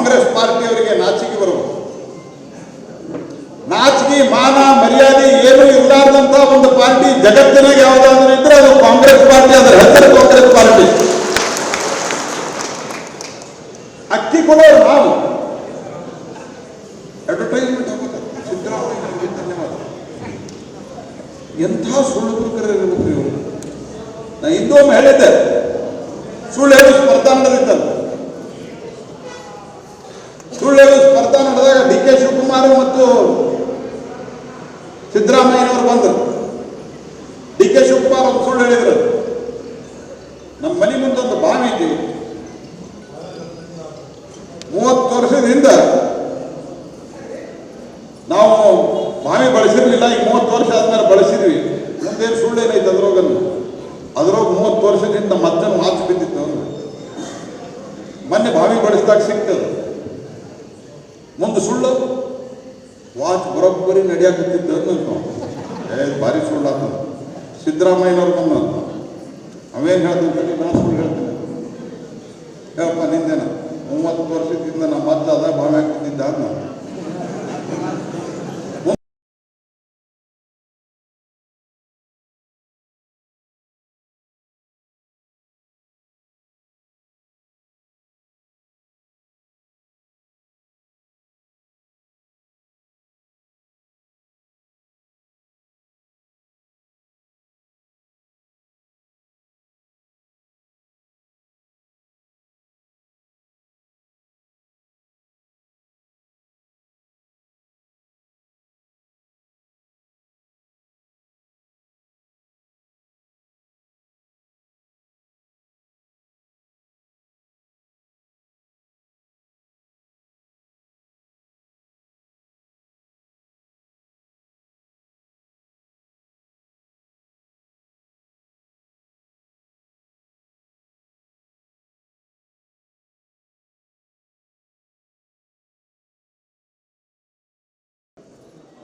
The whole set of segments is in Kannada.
ಕಾಂಗ್ರೆಸ್ ಪಾರ್ಟಿಯವರಿಗೆ ನಾಚಿಕೆ ಬರುವ ನಾಚಿಕೆ, ಮಾನ, ಮರ್ಯಾದೆ ಏನು ಇರಲಾರ್ದಂತ ಒಂದು ಪಾರ್ಟಿ ಜಗತ್ತಿನಾಗ ಯಾವುದಾದ್ರೂ ಇದ್ರೆ ಅದು ಕಾಂಗ್ರೆಸ್ ಪಾರ್ಟಿ, ಅದರ ಹೆಸರು ಕಾಂಗ್ರೆಸ್ ಪಾರ್ಟಿ. ಅಕ್ಕಿ ಕೊಡೋರು ನಾವು. ಅಡ್ವರ್ಟೈಸ್ಮೆಂಟ್ ಸಿದ್ದರಾಮಯ್ಯ ಧನ್ಯವಾದ. ಎಂಥ ಸುಳ್ಳು ಇವರು. ನಾ ಹೇಳಿದ್ದೆ. ಸುಳ್ಳು ಹೇಳಿ ಸ್ಪರ್ಧಾ ನಡೆದಿತ್ತಲ್ಲ ಸುಳ್ಳು ಸ್ಪರ್ಧಾ ನಡೆದಾಗ ಡಿ ಕೆ ಶಿವಕುಮಾರ್ ಮತ್ತು ಸಿದ್ದರಾಮಯ್ಯನವರು ಬಂದರು. ಡಿ ಕೆ ಶಿವಕುಮಾರ್ ಒಂದು ಸುಳ್ಳು ಹೇಳಿದ್ರು. ನಮ್ಮ ಮನೆ ಒಂದು ಬಾವಿ ಐತಿ ಮೂವತ್ತು ವರ್ಷದಿಂದ ನಾವು ಬಾವಿ ಬಳಸಿರ್ಲಿಲ್ಲ ಈಗ ಮೂವತ್ತು ವರ್ಷ ಆದ್ಮೇಲೆ ಬಳಸಿದ್ವಿ. ಮುಂದೇನು ಸುಳ್ಳು ಏನೈತೆ ಅದ್ರೋಗನ್ನು ಅದ್ರೋಗ ಮೂವತ್ತು ವರ್ಷದಿಂದ ಮತ್ತೆ ಮಾತು ಬಿದ್ದಿತ್ತು. ಮೊನ್ನೆ ಬಾವಿ ಬಳಸಿದಾಗ ಸಿಗ್ತದೆ ಮುಂದೆ ಸುಳ್ಳು? ವಾಚ್ ಬರೋಬ್ಬರಿ ನಡೆಯಾಕತ್ತಿದ್ದ ಏ, ಭಾರಿ ಸುಳ್ಳಾತ ಸಿದ್ದರಾಮಯ್ಯನವ್ರು ಬಂದ ಅವೇನು ಹೇಳ್ತೀನಿ ನಾನು ಸುಳ್ಳು ಹೇಳ್ತೀನಿ. ಹೇಳಪ್ಪ, ನಿಂದೇನ? ಮೂವತ್ತು ವರ್ಷದಿಂದ ನಮ್ಮ ಅದ ಬಾವಿ ಹಾಕ್ತಿದ್ದ ಅಂತ.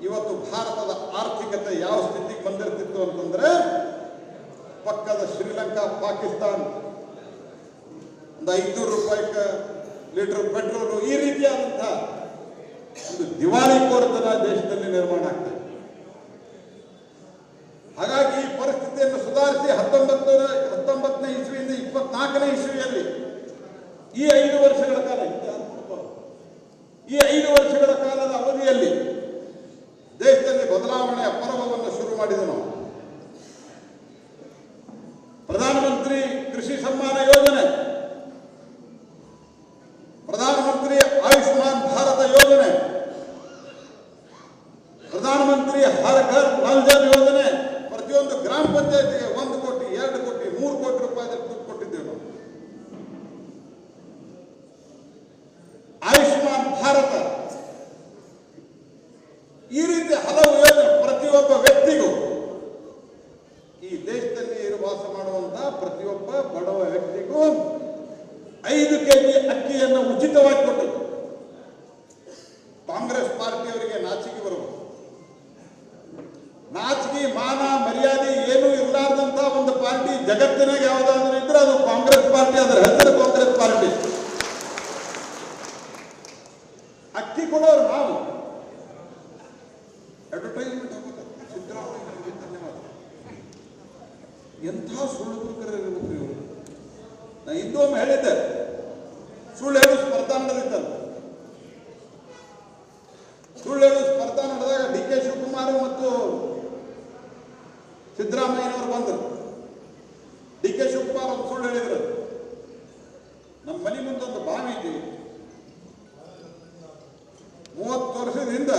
ಇವತ್ತು ಭಾರತದ ಆರ್ಥಿಕತೆ ಯಾವ ಸ್ಥಿತಿಗೆ ಬಂದಿರ್ತಿತ್ತು ಅಂತಂದ್ರೆ ಪಕ್ಕದ ಶ್ರೀಲಂಕಾ, ಪಾಕಿಸ್ತಾನ್, ಒಂದು ಐನೂರು ರೂಪಾಯಿ ಲೀಟರ್ ಪೆಟ್ರೋಲು ಈ ರೀತಿಯಾದಂತಹ ಒಂದು ದಿವಾಳಿ ಕೋರ್ತನ ದೇಶದಲ್ಲಿ ನಿರ್ಮಾಣ ಆಗ್ತದೆ ಹಾಗಾಗಿ ಈ ಪರಿಸ್ಥಿತಿಯನ್ನು ಸುಧಾರಿಸಿ ಹತ್ತೊಂಬತ್ತು ಹತ್ತೊಂಬತ್ತನೇ ಇಸ್ವಿಯಿಂದ ಇಪ್ಪತ್ನಾಲ್ಕನೇ ಇಸ್ವಿಯಲ್ಲಿ ಈ ಐದು ವರ್ಷಗಳ ಕಾಲ ಈ ಐದು ವರ್ಷಗಳ ಕಾಲದ ಅವಧಿಯಲ್ಲಿ ದೇಶದಲ್ಲಿ ಬದಲಾವಣೆಯ ನಾವು ಪ್ರಧಾನಮಂತ್ರಿ ಕೃಷಿ ಸಮ್ಮಾನ ಯೋಜನೆ. ಪ್ರಧಾನಮಂತ್ರಿ ಆಯುಷ್ಮಾನ್ ಭಾರತ ಯೋಜನೆ. ಪ್ರಧಾನಮಂತ್ರಿ ಹರ್ ಘರ್ ನಲ್ ಜಲ್ ಯೋಜನೆ. ಪ್ರತಿಯೊಂದು ಗ್ರಾಮ ಪಂಚಾಯತಿಗೆ ಒಂದು ಕೋಟಿ, ಎರಡು ಕೋಟಿ, ಮೂರು ಕೋಟಿ ರೂಪಾಯಿ ದುಡ್ಡು ಕೊಟ್ಟಿದ್ದೇವೆ. ಆಯುಷ್ಮಾನ್ ಭಾರತ. ಈ ರೀತಿ ಹಲವು ಯೋಜನೆ ಪ್ರತಿಯೊಬ್ಬ ವ್ಯಕ್ತಿಗೂ ಈ ದೇಶದಲ್ಲಿ ಇರು ವಾಸ ಮಾಡುವಂತಹ ಪ್ರತಿಯೊಬ್ಬ ಬಡವ ವ್ಯಕ್ತಿಗೂ ಐದು ಕೆಜಿ ಅಕ್ಕಿಯನ್ನು ಉಚಿತವಾಗಿ ಕೊಟ್ಟರು ಕಾಂಗ್ರೆಸ್ ಪಾರ್ಟಿಯವರಿಗೆ ನಾಚಿಕೆ ಬರುವ ನಾಚಿಕೆ ಮಾನ ಮರ್ಯಾದೆ ಏನು ಇರಲಾರ್ದಂತ ಒಂದು ಪಾರ್ಟಿ ಜಗತ್ತಿನಾಗ ಯಾವುದಾದ್ರೂ ಇದ್ರೆ ಅದು ಕಾಂಗ್ರೆಸ್ ಪಾರ್ಟಿ ಅದರ ಹೆಸರು ಕಾಂಗ್ರೆಸ್ ಪಾರ್ಟಿ. ಅಕ್ಕಿ ಕೊಡೋರು ನಾವು. ಅಡ್ವರ್ಟೈಸ್ಮೆಂಟ್ ಸಿದ್ದರಾಮಯ್ಯ ಧನ್ಯವಾದ ಎಂಥ ಸುಳ್ಳು ಇರಬೇಕು ಇವರು. ನಾ ಹಿಂದೊಮ್ಮೆ ಹೇಳಿದ್ದೆ. ಸುಳ್ಳು ಹೇಳಿ ಸ್ಪರ್ಧಾ ನಡೆದಿತ್ತಲ್ಲ ಸುಳ್ಳು ಹೇಳಿ ಸ್ಪರ್ಧಾ ನಡೆದಾಗ ಡಿ ಕೆ ಶಿವಕುಮಾರ್ ಮತ್ತು ಸಿದ್ದರಾಮಯ್ಯನವರು ಬಂದರು ಡಿ ಕೆ ಶಿವಕುಮಾರ್ ಒಂದು ಸುಳ್ಳು ಹೇಳಿದ್ರು ನಮ್ಮ ಮನೆ ಮುಂದೊಂದು ಬಾವಿ ಐತಿ ಮೂವತ್ತು ವರ್ಷದಿಂದ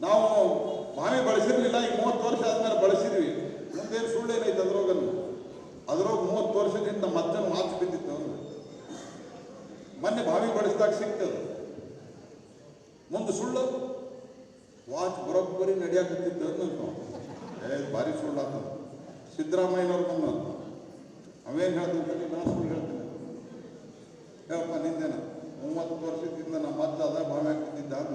ನಾವು ಬಾವಿ ಬಳಸಿರ್ಲಿಲ್ಲ ಈಗ ಮೂವತ್ತು ವರ್ಷ ಆದ್ಮೇಲೆ ಬಳಸಿದ್ವಿ. ಮುಂದೇನು ಸುಳ್ಳೇನೈತೆ ಅದ್ರೋಗನ್ನು ಅದ್ರೋಗ ಮೂವತ್ತು ವರ್ಷದಿಂದ ಮತ್ತೆ ಮಾತು ಬಿದ್ದಿತ್ತು ಅವ್ನು. ಮೊನ್ನೆ ಬಾವಿ ಬಳಸಿದಾಗ ಸಿಗ್ತದೆ ಮುಂದೆ ಸುಳ್ಳು? ವಾಚ್ ಬರೋಬ್ಬರಿ ನಡೆಯಾಕತ್ತಿದ್ದು ಅಂತ ಏ, ಭಾರಿ ಸುಳ್ಳು ಆತ. ಸಿದ್ದರಾಮಯ್ಯನವ್ರು ಬಂದ ಅವೇನು ಹೇಳ್ತೀನಿ ನಾ ಸುಳ್ಳು ಹೇಳ್ತೀನಿ. ಹೇಳಪ್ಪ, ನಿಂದೇನ? ಮೂವತ್ತು ವರ್ಷದಿಂದ ನಮ್ಮ ಅಜ್ಜ ಅದ ಬಾವಿ ಹಾಕ್ತಿದ್ದ ಅಂತ